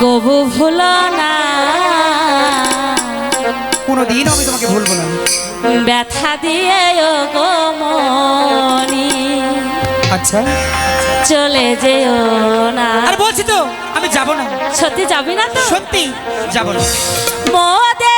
কবু ভুল না। কোনোদিন আমি তোমাকে ভুলবো না। ব্যথা দিয়ে গো মনি। আচ্ছা। চলে যেও না। আর বলছি তো আমি যাব না। সত্যি যাবি না তো? সত্যি যাব না। মোদের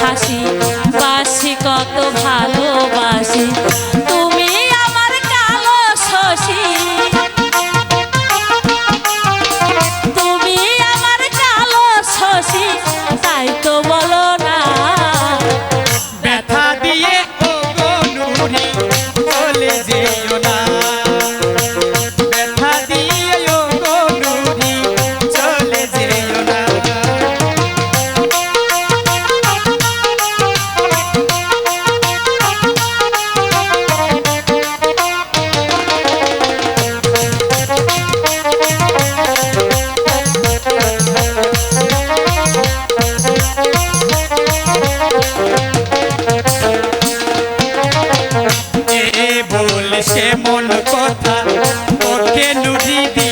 হাসি বাসি কত ভালোবাসি। মূল সে মূল কথা ওকে লুড়ি দিয়ে